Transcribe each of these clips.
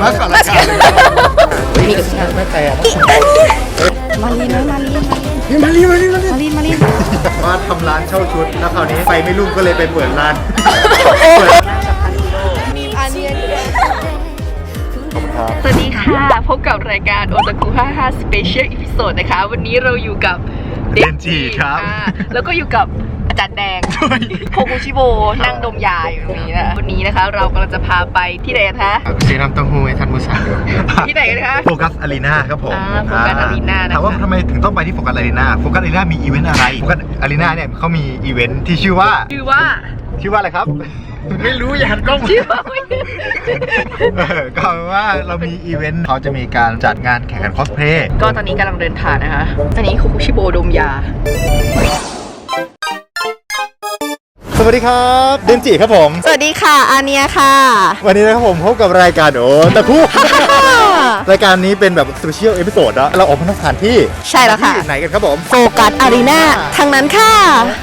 มาก่อนรายการมีกับงานไม่แต่อีอันนี้มาลีนไหมมาลีนมาลีนมาลีมาลีมาลีมาลีนมาลีนว่าทำร้านเช่าชุดแล้วคราวนี้ไฟไม่รุ่งก็เลยไปเปิดร้านเปิดอันนี้ขอบคุณครับสวัสดีค่ะ พบกับรายการโอตาคุ55 Special Episode นะคะ วันนี้เราอยู่กับเดนจิครับอ่าแล้วก็อยู่กับ อาจารย์แดงโคกุชิโบนั่งดมยาอยู่ตรงนี้นะวันนี้นะคะ เรากำลังจะพาไปที่ไหนกันคะเซรั่มเต้าหู้ให้ท่านผู้ชมที่ไหนกันคะโฟกัสอารีนาครับผมอ่า Focus Arena นะคะถามว่าทำไมถึงต้องไปที่โฟกัสอารีนาโฟกัสอารีนามีอีเวนต์อะไรโฟกัสอารีนาเนี่ยเขามีอีเวนต์ที่ชื่อว่าชื่อว่าชื่อว่าอะไรครับไม่รู้อย่าหันกล้องชื่อว่าเออก็เป็นว่าเรามีอีเวนต์เขาจะมีการจัดงานแข่งขันคอสเพลย์ก็ตอนนี้กำลังเดินทางนะคะอันนี้โคกุชิโบดมยาส วัสดีครับเดนจิครับผม สวัสดีค่ะอาเนียค่ะ วันนี้นะครับผมพบกับรายการโอ้ตะคุ รายการนี้เป็นแบบสเปเชียลเอพิโซดนะเราออกมาสถานที่ใช่แล้วค่ะ ที่ไหนกันครับผมโฟกัสอารีนาทางนั้นค่ะ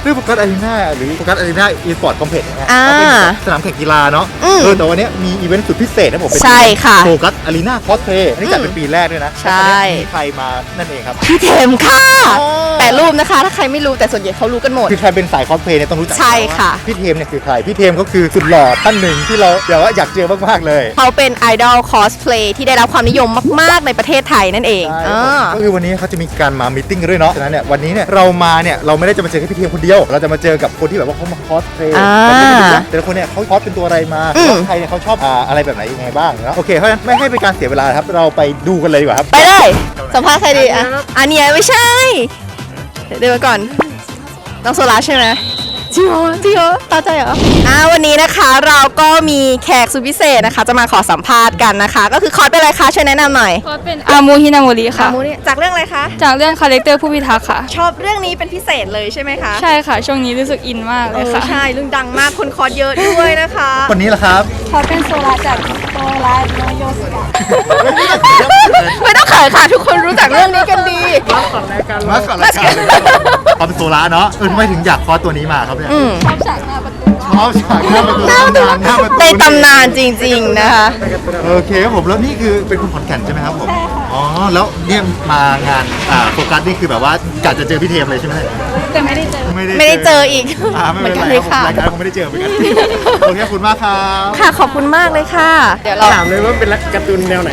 ซึ่งโฟกัสอารีนาหรือโฟกัสอารีนาอีสปอร์ตคอมเพล็กซ์นะฮะอ่าก็เป็นสนามแข่งกีฬาเนาะอืมเออแต่วันนี้มีอีเวนต์สุดพิเศษนะผมเป็นใช่ค่ะโฟกัสอารีนาคอสเพลย์อันนี้จัดเป็นปีแรกด้วยนะใช่ แล้ววันนี้มีใครมานั่นเองครับ พี่เทมค่ะ อ๋อ แต่รูปนะคะถ้าใครไม่รู้แต่ส่วนใหญ่เขารู้กันหมด คือใครเป็นสายคอสเพลย์เนี่ยต้องรู้จักใช่ค่ะ พี่เทมเนี่ยคือใครพี่เทมก็คือสุดหล่อท่านหนึ่งที่เราเดี๋ยวว่าอยากเจอมากๆเลย เขาเป็นไอดอลคอสเพลย์ที่ได้รับความนิยมมาก ๆ ในประเทศไทยนั่นเองใช่อ่าก็คือวันนี้เขาจะมีการมามิทติ้งกันด้วยเนาะฉะนั้นเนี่ยวันนี้เนี่ยเรามาเนี่ยเราไม่ได้จะมาเจอแค่พี่เทียมคนเดียว เราจะมาเจอกับคนที่แบบว่าเขามาคอสเพลย์อ่าแต่ละคนเนี่ยเขาคอสเป็นตัวอะไรมาอืมแล้วใครเนี่ยเขาชอบอ่าอะไรแบบไหนยังไงบ้างเนาะโอเคเพราะฉะนั้นไม่ให้เป็นการเสียเวลาครับเราไปดูกันเลยดีกว่าครับ ไปเลยสัมภาษณ์ใครดีอะอันเนี้ยไม่ใช่ เดี๋ยวมาก่อน น้องโซลาใช่ไหม จริงเหรอจริงเหรอตาใจเหรออ่าวันนี้นะคะเราก็มีแขกสุดพิเศษนะคะ จะมาขอสัมภาษณ์กันนะคะ ก็คือคอสเป็นอะไรคะช่วยแนะนำหน่อยก็เป็นอามูฮินาโมริค่ะ มูนี่จากเรื่องอะไรคะ จากเรื่องคาแรคเตอร์ผู้พิทักษ์ค่ะ ชอบเรื่องนี้เป็นพิเศษเลยใช่ไหมคะใช่ค่ะ ช่วงนี้รู้สึกอินมากเลเอยอค่ะใช่เรื่องดังมากคนคอร์สเยอะด้วยนะคะ คนนี้แหละครับ เขาเป็นโซลาจากโซลาโนโยสกะไม่ต้องเขินค่ะ ทุกคนรู้จักเรื่องนี้กันดี มาก่อนรายการเลยเขาเป็นโซล่าเนาะเออทำไมถึงอยากคอสตัวนี้มาครับเนี่ยอืมชอบฉากหน้าประตูชอบฉากหน้าประตูตำนานหน้าประตูในตำนานจริง ๆ นะคะ โอเคครับผมแล้วนี่คือเป็นคนขอนแก่นใช่ไหมครับผมอ๋อแล้วเนี่ยมางานอ่าโฟกัสนี่คือแบบว่ากะจะเจอพี่เทมเลยใช่ไหม แต่ไม่ได้เจอ ไม่ได้เจออีกอ่าไม่เหมืเป็อนนไรกันเลยค่ะครับผมรายการคงไม่ได้เจอเหมือนกันโอเคขอบคุณมากครับค่ะขอบคุณมากเลยค่ะ เดี๋ยวเราถามเลยว่าเป็นการ์ตูนแนวไหน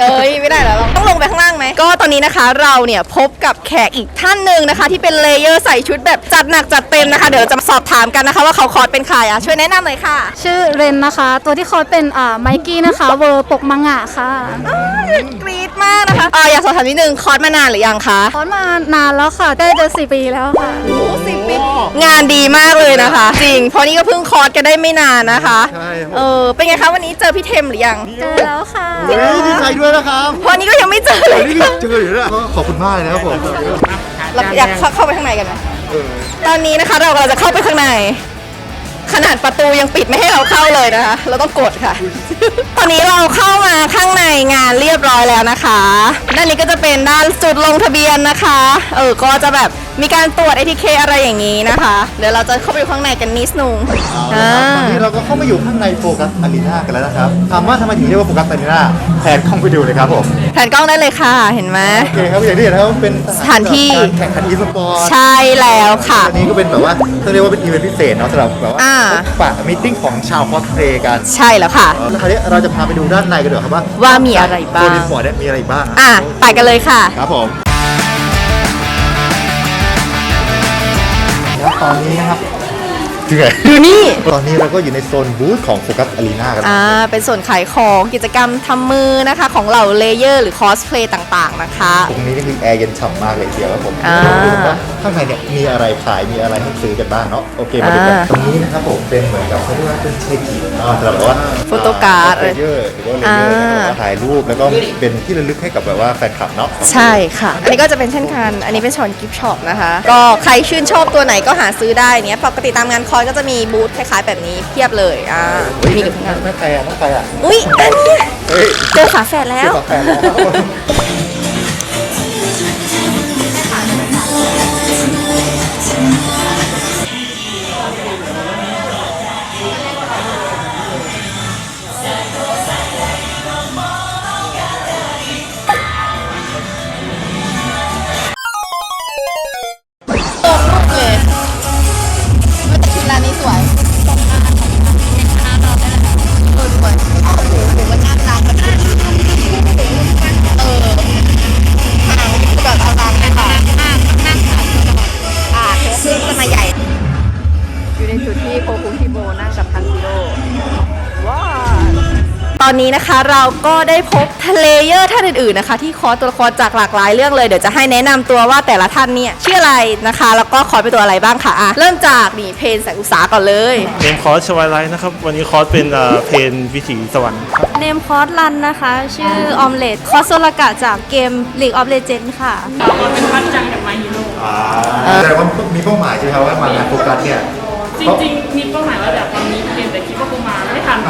เอ้ยไม่ได้แล้วเราต้องลงไปข้างล่างไหมก็ตอนนี้นะคะเราเนี่ยพบกับแขกอีกท่านหนึ่งนะคะ ที่เป็นเลเยอร์ใส่ชุดแบบจัดหนักจัดเต็มนะคะ เดี๋ยวเราจะมาสอบถามกันนะคะ ว่าเขาคอร์สเป็นใครอะช่วยแนะนำหน่อยค่ะชื่อเรนนะคะ ตัวที่เขาเป็นอ่าไมกี้นะคะ เวอร์ปกมังงะค่ะกรี๊ด มากนะคะอ่าอยากสอบถามนิดนึงคอร์สมานานหรือยังคะคอนมานานแล้วค่ะใกล้จะสี่ปีแล้วค่ะโอ้สิบปีงานดีมากเลยนะคะ จริง เพราะนี่ก็เพิ่งคอร์สกันได้ไม่นานนะคะใช่ครับ เออเป็นไงคะวันนี้เจอพี่เทมหรือยังเจอแล้วค่ะ เฮ้ยดีใจด้วยนะครับเพราะนี่ก็ยังไม่เจอเลยนี่เจออยู่ด้วยก็ขอบคุณมากเลยนะครับผมเราอยากเข้าเข้าไปข้างในกันไหมเออตอนนี้นะคะเรากำลังจะเข้าไปข้างใน ขนาดประตูยังปิดไม่ให้เราเข้าเลยนะคะ เราต้องกดค่ะ ตอนนี้เราเข้ามาข้างในงานเรียบร้อยแล้วนะคะ ด้านนี้ก็จะเป็นด้านจุดลงทะเบียนนะคะ เออ ก็จะแบบ มีการตรวจ ATK อะไรอย่างนี้นะคะ เดี๋ยวเราจะเข้าไปดูข้างในกันนิดนึงเอาละครับตอนนี้เราก็เข้ามาอยู่ข้างในโฟกัสอารีนากันแล้วนะครับถามว่าทำไมถึงเรียกว่าโฟกัสอารีนาแผนเข้าไปดูเลยครับผมแผนกล้องได้เลยค่ะ เห็นไหม โอเคครับอย่างที่เห็นนะครับเป็นสถานที่ การแข่งขันอีสปอร์ตใช่แล้วค่ะ อันนี้ก็เป็นแบบว่าต้องเรียกว่าเป็นอีเวนต์พิเศษเนาะสำหรับแบบว่าอ่า พบปะมิทติ้งของชาวคอสเพลย์กันใช่แล้วค่ะ แล้วคราวนี้เราจะพาไปดูด้านในกันดีกว่าครับว่าว่ามีอะไรบ้างตัวอีสปอร์ตเนี่ยมีอะไรบ้างอะ ไปกันเลยค่ะ ครับผม แล้วตอนนี้นะครับ จริงเหรอดูนี่ ตอนนี้เราก็อยู่ในโซนบูธของโฟกัสอารีนากัน อ่า เป็นส่วนขายของกิจกรรมทำมือนะคะ ของเหล่าเลเยอร์หรือคอสเพลย์ต่างๆนะคะ ตรงนี้นี่คือแอร์เย็นฉ่ำมากเลยทีเดียวครับผมอ่าดูว่าข้างในเนี่ยมีอะไรขายมีอะไรให้ซื้อกันบ้างเนาะโอเคมาดูกันอ่าตรงนี้นะครับผมเป็นเหมือนกับเขาเรียกว่าเป็นเชกิอ่าสำหรับแบบว่าโฟโต้การ์ดเลเยอร์หรือว่าเลเยอร์นะครับถ่ายรูปแล้วก็เป็นที่ระลึกให้กับแบบว่าแฟนคลับเนาะ ใช่ค่ะ อันนี้ก็จะเป็นเช่นกัน อันนี้เป็นช้อนกิฟช็อปนะคะ ก็ใครชื่นชอบตัวไหนก็หาซื้อได้เนี้ยปกติตามงานคอนก็จะมีบูธคล้ายๆแบบนี้เพียบเลยอ่ามีกับงานไม่แต่ไม่แต่อะอุ๊ยอันนี้เฮ้ยเจอฝาแฝดแล้วกาแฟแล้ว อนนี้นะคะเราก็ได้พบทะเลเยอร์ท่านอื่นๆนะคะ ที่คอร์สตัวละครจากหลากหลายเรื่องเลยเดี๋ยวจะให้แนะนำตัวว่าแต่ละท่านเนี่ยชื่ออะไรนะคะ แล้วก็คอร์สเป็นตัวอะไรบ้างค่ะอะเริ่มจากนี่เพนแสงอุตสาก่อนเลย เนมคอร์สชวายไลท์นะครับ วันนี้คอร์สเป็นเอ่อเพนวิถีสวรรค์เนมคอร์สรันนะคะ ชื่อออมเล็ตคอร์สโซลกะจากเกม League of Legends ค่ะอ่าแต่ว่ามีเป้าหมายใช่ไหมครับว่า มางานโฟกัสเนี่ยจริงๆมีเป้าหมายว่าแบบวันนี้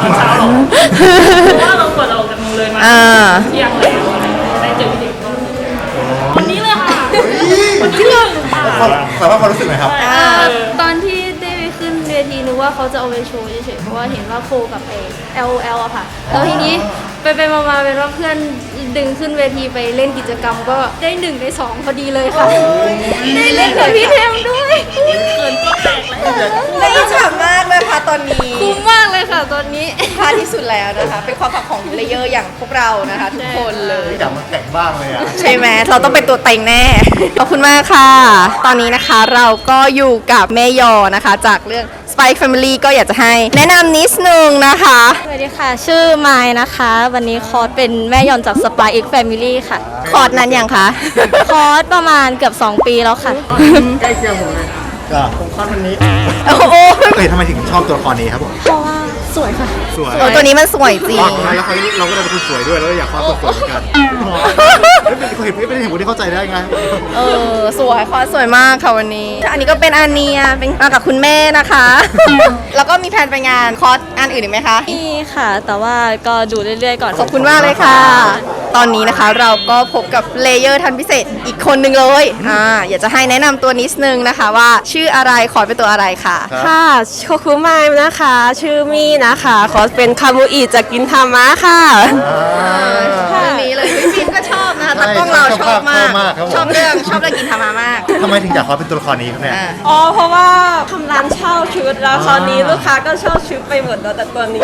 ตอนเช้าหรอกเพราะว่าเรากดเราออกจากมือเลยมาอ่า เที่ยงแล้วอะไรอย่างเงี้ยได้เจอพี่เด็กวันนี้เลยค่ะวันนี้เลยค่ะแต่ว่าความรู้สึกไหมครับตอนที่ได้ไปขึ้นเวทีนึกว่าเขาจะเอาไปโชว์เฉยๆเพราะว่าเห็นว่าโคกับไอ LOL อะค่ะ แล้วทีนี้ ไปไปๆมาๆเป็นว่าเพื่อนดึงขึ้นเวทีไปเล่นกิจกรรมก็ได้หนึ่งในสองพอดีเลยค่ะ ได้เล่นกับพี่เทมด้วยได้อิจฉามากเลยค่ะตอนนี้ คุ้มมากเลยค่ะตอนนี้พลาดที่สุดแล้วนะคะ เป็นความฝันของเลเยอร์อย่างพวกเรานะคะ ทุกคนเลย อยากมาแข่งบ้างเลยอะ ใช่ไหมเราต้องเป็นตัวเต็งแน่ ขอบคุณมากค่ะ ตอนนี้นะคะเราก็อยู่กับแม่ยอนะคะ จากเรื่อง Spike Family ก็อยากจะให้แนะนำนิดนึงนะคะ สวัสดีค่ะ ชื่อไมายนะคะ วันนี้คอร์สเป็นแม่ยอนจาก Spy X Family ค่ะ คอร์สนั้นยังคะ คอร์สประมาณเกือบ 2 ปีแล้วค่ะก็ผมคอนวันนี้ โอ้โห เอ้ยทำไมถึงชอบตัวละครนี้ครับผม เพราะว่า สวยค่ะ สวยโอ้ตัวนี้มันสวยจริงอ๋อแล้วเขาเราก็ได้เป็นคนสวยด้วยแล้วอยากคว้าตัวสวยเหมือนกันไม่เป็นคนเห็นไม่เป็นเห็นคนที่เข้าใจได้ไงเออสวยคอร์สสวยมากค่ะวันนี้อันนี้ก็เป็นอาเนียเป็นมากับคุณแม่นะคะ แล้วก็มีแผนไปงานคอร์สงานอื่นอีกไหมคะนี่ค่ะ แต่ว่าก็ดูเรื่อยๆก่อนขอบคุณมากเลยค่ะ ตอนนี้นะคะเราก็พบกับเลเยอร์ทันพิเศษอีกคนหนึ่งเลยอ่าอยากจะให้แนะนำตัวนิดนึงนะคะว่า ชื่ออะไรขอเป็นตัวอะไรค่ะ ค่ะโชคุไมายนะคะ ชื่อมี่นะคะขอเป็นคามุอิจากกินทามะค่ะ เรื่องนี้เลยพี่ฟิล์มก็ชอบนะคะตากล้องเราชอบมากชอบเรื่องชอบเรื่องกินทามามากทำไมถึงอยากคว้าเป็นตัวละครนี้ครับเนี่ย อ่า อ๋อ เพราะว่าทำร้านเช่าชุด แล้วคราวนี้ลูกค้าก็เช่าชุดไปหมดแล้วแต่ตัวนี้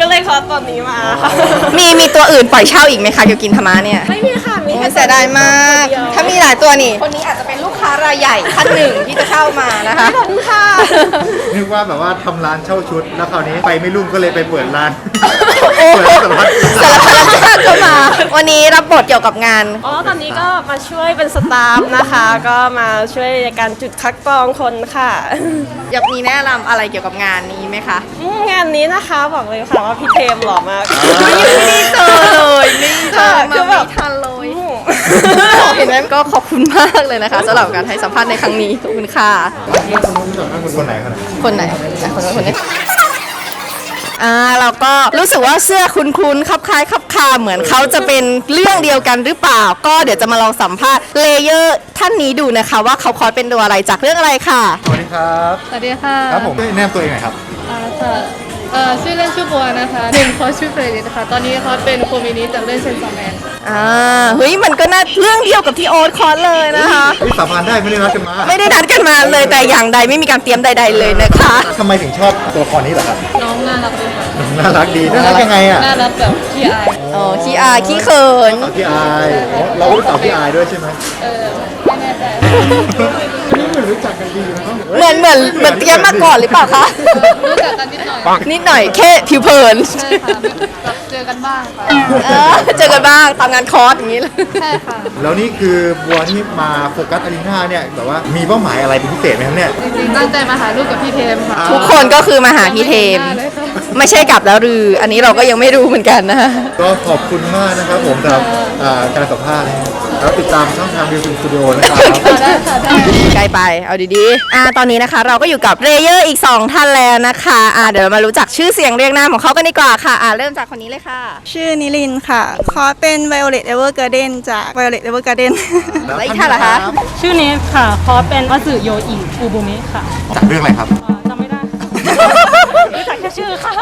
ก็เลยขอตัวนี้มาค่ะ มีมีตัวอื่นปล่อยเช่าอีกไหมคะเกี่ยวกับกินทามาเนี่ยไม่มีค่ะ มีโอ้แค่ยเสียดายมากตัวเดียวถ้ามีหลายตัวนี่ คนนี้อาจจะเป็นลูกค้ารายใหญ่ท่านหนึ่งที่จะเข้ามานะคะขอบคุณค่ะนึกว่าแบบว่าทำร้านเช่าชุด แล้วคราวนี้ไปไม่รุ่งก็เลยไปเปิดร้านโอ้เปิดโหร้านสารพัดสารพัดชาติเข้ามา วันนี้รับบทเกี่ยวกับงาน อ๋อ ตอนนี้ก็มาช่วยเป็นสตาฟนะคะ ก็มาช่วยในการจุดคัดกรองคนค่ะ อยากมีแนะนำอะไรเกี่ยวกับงานนี้ไหมคะอืมงานนี้นะคะบอกเลยค่ะว่าพี่เทมหล่อมาก ไม่ได้เจอเลยไม่เจอคืมาอแบบไม่ทันเลย เห็นไหมก็ขอบคุณมากเลยนะคะสำหรับการให้สัมภาษณ์ในครั้งนี้ขอบคุณค่ะคนไหนคนไหนคนไหนอะคนนั้นคนนี้อ่าเราก็รู้สึกว่าเสื้อคุ้นๆคับคล้ายคับคาเหมือนเขาจะเป็นเรื่องเดียวกันหรือเปล่า ก็เดี๋ยวจะมาลองสัมภาษณ์เลเยอร์ท่านนี้ดูนะคะ ว่าเขาคอยเป็นตัวอะไรจากเรื่องอะไรค่ะ สวัสดีครับสวัสดีค่ะครับผมแนะนำตัวเองหน่อยครับอ่าค่ะเอ่อชื่อเล่นชื่อบัวนะคะหนึ่งคอร์สชื่อเฟรดิตค่ะ ตอนนี้เขาเป็นโคมินิจากเรื่องเชนซอแมน อ่าเฮ้ยมันก็น่าเรื่องเดียวกับที่โอ๊ตคอร์สเลยนะคะวิสาพานได้ไม่ได้นัดกันมาไม่ได้นัดกันมาเลยแต่อย่างใดไม่มีการเตรียมใด ๆ เลยนะคะ ทำไมถึงชอบตัวละครนี้เหรอครับน้องน่ารักเลยค่ะน่ารักดีน่ารักยังไงอะน่ารักแบบขี้อายอ๋อขี้อายขี้เขิน สาวพี่อายอ๋อเราก็รู้สาวพี่อายด้วยใช่ไหม เออไม่แน่ใจนี่ เหมือนรู้จักกันดีนะเหมือนเหมือนเหมือนเตรียมมาก่อนหรือเปล่าคะ รู้จักกันนิดหน่อยนิดหน่อยแค่ผิวเผินใช่ค่ะแบบเจอกันบ้างค่ะเออเจอกันบ้างตามงานคอร์สอย่างนี้เลยใช่ค่ะ แล้วนี่คือบัวที่มาโฟกัสอารีนาเนี่ยแบบว่ามีเป้าหมายอะไรเป็นพิเศษไหมครับเนี่ย จริงๆตั้งใจมาหาลูกกับพี่เทมค่ะ ทุกคนก็คือมาหาพี่เทมยังไห็นหน้าเลยค่ะไม่ใช่กลับแล้วหรือ อันนี้เราก็ยังไม่รู้เหมือนกันนะก็ขอบคุณมากนะครับผมสำหรับ อ่าการสัมภาษณ์แล้วติดตามช่องทางวิวสตูดิโอนะครับได้ค่ะได้ใกล้ไป เอาดีๆ อ่า ตอนนี้นะคะ เราก็อยู่กับเรเยอร์อีก 2 ท่านแล้วนะคะ อ่า เดี๋ยวเรามารู้จักชื่อเสียงเรียงนามของเขากันดีกว่าค่ะ อ่า เริ่มจากคนนี้เลยค่ะ ชื่อนิลินทร์ค่ะคอร์สเป็น Violet Evergarden จาก Violet Evergarden แล้วอีกท่านเหรอคะ ชื่อเนสค่ะ คอร์สเป็นวัสึโยอิอุบุมิค่ะ จากเรื่องอะไรครับอ่าจำไม่ได้ รู้จักแค่ชื่อค่ะ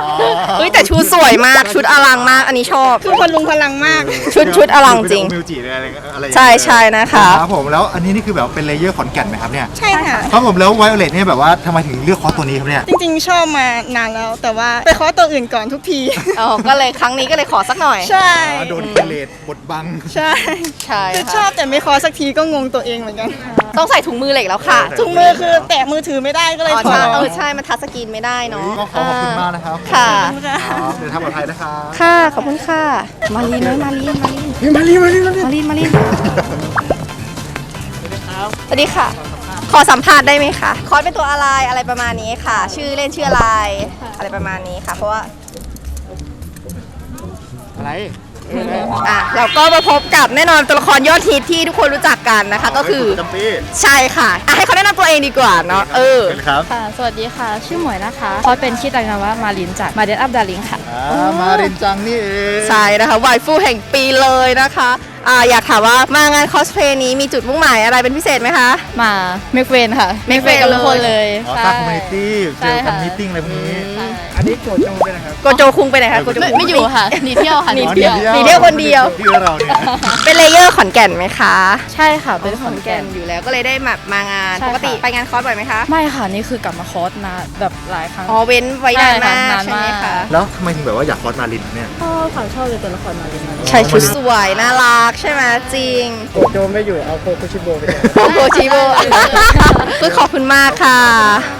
เฮ้ยแต่ชุดสวยมากชุดอลังมาก อันนี้ชอบคือคนลุงพลังมาก ชุดชุดอลังจริง มิวจิอะไรอะไรอย่างเงี้ยใช่ใช่นะคะ ครับผมแล้วอันนี้นี่คือแบบเป็นเลเยอร์ขอนแก่นไหมครับเนี่ยใช่ค่ะ ครับผมแล้วไวโอเลตเนี่ยแบบว่าทำไมถึงเลือกคอร์สตัวนี้ครับเนี่ย จริงๆ ชอบมานานแล้ว แต่ว่าไปคอร์สตัวอื่นก่อนทุกที อ๋อก็เลยครั้งนี้ก็เลยขอสักหน่อย ใช่ โดนเกเลตบดบัง ใช่ใช่คือชค่ะอบแต่ไม่คอร์สสักทีก็งงตัวเองเหมือนกันต้องใส่ถุงมือเหล็กแล้วค่ะถุงมือคือแตะมือถือไม่ได้ก็เลยอ๋อถอใช่ดเออใช่มันทัชสกรีนไม่ได้เนาะ ก็ขอขอบคุณมากนะครับค่ะ ครับเดินทางปลอดภัยนะครับ ค่ะ ขอบคุณค่ะ มาลีนไหมมาลีนมาลีนมาลีมาลีมาลีมาลีนมาลีนสวัสดีค่ะ ขอสัมภาษณ์ได้ไหมคะ คอร์สเป็นตัวอะไรอะไรประมาณนี้ค่ะ ชื่อเล่นชื่ออะไร อะไรประมาณนี้ค่ะ เพราะว่า อะไรอะเราก็มาพบกับแน่นอนตัวละครยอดฮิตที่ทุกคนรู้จักกันนะคะ ก็คือ จำปี ใช่ค่ะอะให้เขาแนะนำ ตัวเองดีกว่าเนาะเออเป็นครับค่ะ สวัสดีค่ะ ชื่อหมวยนะคะคอสเป็นชื่อต่างๆว่ามาลินจากมาเดนอัพดาริงค่ะ อ่ามาเรนจังนี่เองใช่นะคะวายฟูแห่งปีเลยนะคะอ่าอยากถามว่ามางานคอสเพลย์นี้มีจุดมุ่งหมายอะไรเป็นพิเศษไหมคะ มาเมกเวนค่ะ Make friend กับทุกคนเลย อ๋อใช่สร้างคอมมูนิตี้เจอกันใช่ค่ะมีติ้งอะไรพวกนี้ใช่ อันนี้โจโจ้ด้วยนะครับ โกโจคุงไปไหนคะโกโจไม่คุง ไม่อยู่ค่ะหนีเที่ยวค่ะหนีอ๋อเที่ยว หนีเที่ยวคนเดียว ที่เราเนี่ยเป็นเลเยอร์ขอนแก่นไหมคะ ใช่ค่ะ เป็นขอนแก่นอยู่แล้วก็เลยได้แบบมางาน ใช่ปค่ะ กติไปงานคอสบ่อยไหมคะ ไม่ค่ะนี่คือกลับมาคอสนะแบบหลายครั้ง อ๋อเว้นไว้นานมากใช่ค่ะนานใช่ไหมมาก คะแล้วทำไมถึงแบบว่าอยากคอสมาลินเนี่ย ชอบค่ะชอบเลยตัวละครมาลินใช่ชุดสวยน่ารักใช่ไหมจริงโกโจไม่อยู่เอาโคคุชิโบไปโกชิโบคือขอบคุณมากค่ะต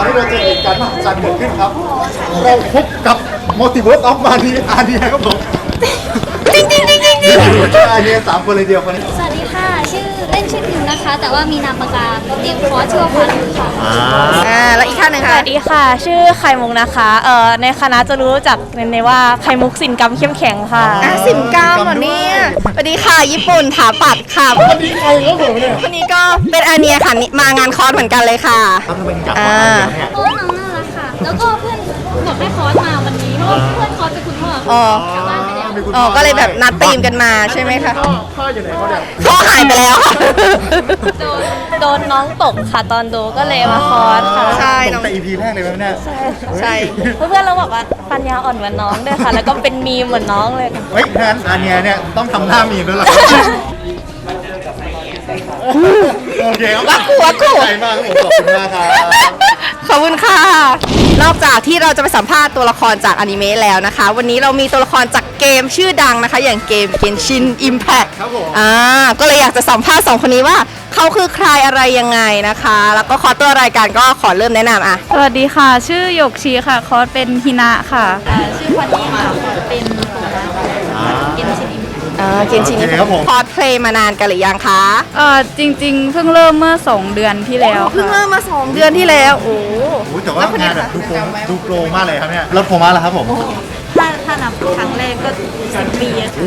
อนนี้เราเจอเหตุการณ์มหัศจรรย์เกิดขึ้นครับ เราพบกับมัลติเวิร์สออฟมานีอาร์เนียครับผมจริงจริงจริงจริงจริงอาร์เนียสามคนเลยเดียวคนนี้ สวัสดีค่ะ ชื่อ เล่นชื่อพิมพ์นะคะ แต่ว่ามีนามปากกาเรียกคอร์สชื่อว่าพันค่ะ อ่าอ่าแล้วอีกท่านหนึ่งสค่ะวัสดีค่ะ ชื่อไข่มุกนะคะเอ่อในคณะจะรู้จักในว่าไข่มุกสินกรรมเข้มแข็งค่ะ อะสิมกามเหรอเนี่ยสวัสดีค่ะญี่ปุ่นถาปัดค่ะวันนี้ใครครับผมเนี่ยวันนี้ก็เป็นอาเนียค่ะนี่มางานคอร์สเหมือนกันเลยค่ะ ทำไมถึงอยากคอสมาลินเนี่ย เพราะว่าน้องน่ารักค่ะ แล้วก็เพื่อนบอกให้คอร์สมาวันนี้ เพราะว่าเพื่อนคอร์สเป็นคุณพ่ออ๋อกลับบ้านไป แล้วมีคุณอ๋อ พ่ก็เลยแบบนัดตีมกันมาใช่ไหมคะพ่ออยู่ไหนเขาเนี่ยพ่อหายไปแล้วค่ะ โดนโดนน้องตกค่ะตอนดูก็เลยมาคอร์สค่ะใช่ตน้อกงแต่ EP แรกเลยไหมเนี่ยใช่ เพื่อนๆเราบอกว่าปัญญาอ่อนเหมือนน้องด้วยค่ะ แล้วก็เป็นมีมเหมือนน้องเลยค่ะเฮ้ยงั้นอาร์เนียเนี่ยต้องทำหน้ามีมด้วยล่ะ โอเคครับวักกูวักกูใจมากครับผมขอบคุณมากครับ ขอบคุณค่ะ นอกจากที่เราจะไปสัมภาษณ์ตัวละครจากอนิเมะแล้วนะคะ วันนี้เรามีตัวละครจากเกมชื่อดังนะคะ อย่างเกม Genshin Impact ครับผม อ่าก็เลยอยากจะสัมภาษณ์สองคนนี้ว่า เขาคือใครอะไรยังไงนะคะ แล้วก็ขอตัวรายการก็ขอเริ่มแนะนำอะ สวัสดีค่ะ ชื่อหยกชีค่ะ คอร์สเป็นฮินะค่ะ ชื่อพันนี้ค่ะเป็นตัวนะเกมชินิม อ่าเกมชินโอเคครับผมคอร์สเพลย์มานานกันหรือยังคะเอ่อจริงๆ เพิ่งเริ่มเมื่อ 2 เดือนที่แล้วเพิ่งค่ะเริ่มมาสองเดือนที่แล้ว โอ้โห โอ้ยแต่ว่างานแบบดูโปรดูโปรมากเลยครับเนี่ยรถโปรมากแล้วครับผม ถ้าถ้านับครั้งแรกก็สิบปีอะค่ะ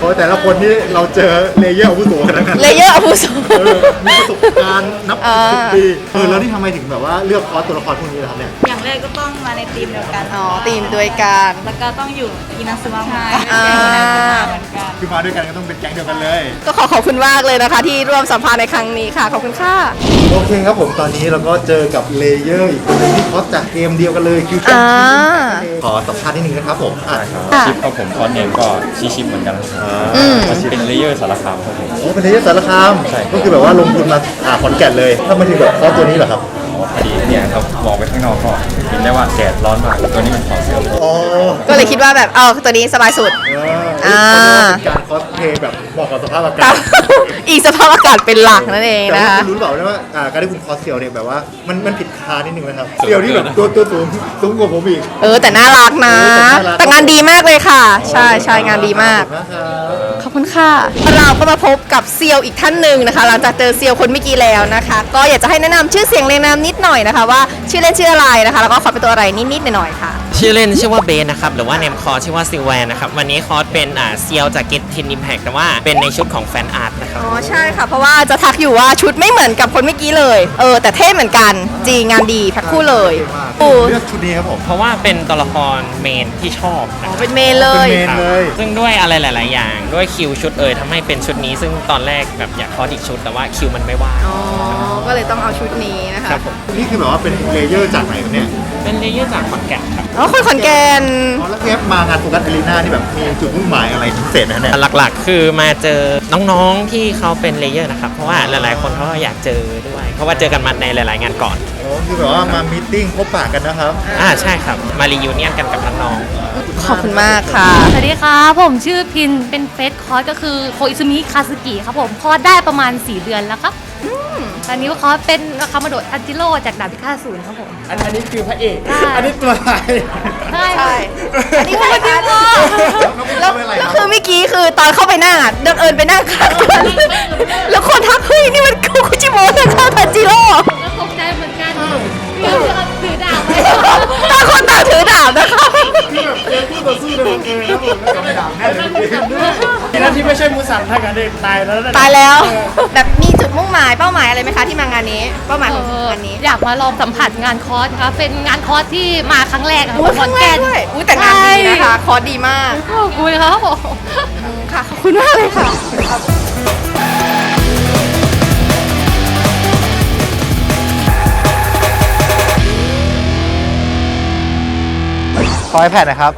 โอ้ยแต่ละคนที่เราเจอเลเยอร์อาวุโสกันทั้งนั้นเลเยอร์อาวุโส เออมีประสบการณ์นับอ่าสิบปีเออแล้วนี่ทำไมถึงแบบว่าเลือกคอร์สตัวละครพวกนี้ล่ะครับเนี่ย อย่างแรกก็ต้องมาในทีมเดียวกันอ๋อตีมด้วยกัน แล้วก็ต้องอยู่อินาซึมะใช่อ่าเหมือนกัน คือมาด้วยกันก็ต้องเป็นแก๊งเดียวกันเลย ก็ขอขอบคุณมากเลยนะคะ ที่ร่วมสัมภาษณ์ในครั้งนี้ค่ะ ขอบคุณค่ะ โอเคครับผมตอนนี้เราก็เจอกับเลเยอร์อีกคนหนึงที่คอร์สจากเกมเดียวกันเลยคิวจังอ่า ขอสัมภาษณ์นิดนึงนะครับผมอ่าค่ะ ชิปครับผมคอนเนมก็ชีชิปเหมือนกันครับอืม เป็นเลเยอร์สารคามครับผม โอ้เป็นเลเยอร์สารคามก็คือแบบว่าลงทุนมาอ่าขอนแก่นเลยทำไมถึงแบบคอร์สตัวนี้เหรอครับ อ๋อพอดีเนี่ยครับมองไปข้างนอกก็ เห็นได้ว่าแดดร้อนมากตัวนี้มันถอดเสื้ออ๋อก็เลยคิดว่าแบบเออตัวนี้สบายสุดเอออ่า เป็นการคอสเพลย์แบบเหมาะกับสภาพอาตากาศม อีกสภาพอากาศเป็นหลักนั่นเองแต่นะว่าคะ คุณรู้หรือเปล่าว่าอ่าการที่คุณคอสเซียวเนี่ยแบบว่ามันมันผิดคานิดนึงนะครับเซียวที่แบบตัวตัวสูงสูงกว่าผมอีก เออแต่น่ารักนะ เออแต่น่ารัก แต่งานดีมากเลยค่ะ ใช่ใช่งานดีมาก ขอบคุณครับขอบ คุณค่ะ เราก็มาพบกับเซียวอีกท่านหนึ่งนะคะ หลังจากเจอเซียวคนเมื่อกี้แล้วนะคะ ก็อยากจะให้แนะนำชื่อเสียงเรียงนามนิดหน่อยนะคะ ว่าชื่อเล่นชื่ออะไรนะคะ แล้วก็ขอเป็นตัวอะไรนิดๆหน่อยๆค่ะ ชื่อเล่นชื่อว่าเบนนะครับ หรือว่าเนมคอร์ชื่อว่าซิลแวนนะครับ วันนี้คอร์สเป็นอ่าเซียวจากกิททินอิมแพกแต่ว่าเป็นในชุดของแฟนอาร์ตนะครับ อ๋อใช่ค่ะ เพราะว่าจะทักอยู่ว่าชุดไม่เหมือนกับคนเมื่อกี้เลย เออแต่เท่เหมือนกันจริงงานดีแพ็คคู่เลยโอ้ เลือกชุดนี้ครับผมเพราะว่าเป็นตัวละครเมนที่ชอบนะคอ๋อรับเป็นเมนเลยเป็นเมนเลย ซึ่งด้วยอะไรหลาย ๆ อย่าง ด้วยคิวชุดเอ่ยทำให้เป็นชุดนี้ ซึ่งตอนแรกแบบอยากคอร์สอีกชุดแต่ว่าคิวมันไม่ว่างอ๋อ ก็เลยต้องเอาชุดนี้นะคะครับผมนี่คือแบบว่าเป็นเลเยอร์จากไหนครับเนี่ยเป็นเลเยอร์จากขอนแก่นครับ อ๋อคนขอนแก่น อ๋อแล้วเทปมางานโฟกัสอารีนานี่แบบมีจุดมุ่งหมายอะไรพิเศษนะเนี่ย หลักๆ คือมาเจอน้องๆที่เขาเป็นเลเยอร์นะครับ เพราะว่าหลายๆ คนเขาก็อยากเจอด้วย เพราะว่าเจอกันมาในหลาย ๆ งานก่อนอ๋อคือแบบว่ามามีตติ้งพบปะกันนะครับ อ่าใช่ครับ มารียูเนียนกันกับน้องๆ ขอบคุณมากค่ะ สวัสดีครับผมชื่อพินเป็นเฟสคอร์สก็คือโคอิซุมิคาสกิครับผมคอร์สได้ประมาณ 4 เดือนแล้วครับตอนนี้คอร์สเป็นคามาโดะอันจิโร่จากดาบพิฆาตศูนย์ครับผม อันนี้คือพระเอกใช่อันนี้ตัวอะไรใช่ใช่อันนี้คือจริงแล้วแล้วคือเมื่อกี้คือตอนเข้าไปนั่งอะเดินเอิญไปนั่งข้างกันแล้วคนทักเฮ้ยนี่มันคุคุจิโมะนะคะทันจิโร่ ถือดาบไว้ต่างคนต่างถือดาบนะคะคือแบบเจอคู่ต่อสู้ในบังเอิญครับผมแล้วก็ไม่ดับแน่เลยทีนั้นที่ไม่ใช่มูสันถ้ากันเด็กตายแล้วนะตายแล้ว แบบมีจุดมุ่งหมายเป้าหมายอะไรไหมคะที่มางานนี้ เป้าหมายของงานนี้ อยากมาลองสัมผัสงานคอร์สค่ะเป็นงานคอร์สที่มาครั้งแรกอะโอ้ยครั้งแรกด้วยอุ้ยแต่งานดีนะคะคอร์สดีมากขอบคุณครับผมค่ะขอบคุณมากเลยค่ะ ขอ iPad นะครับ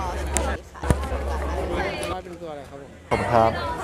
ผมครับ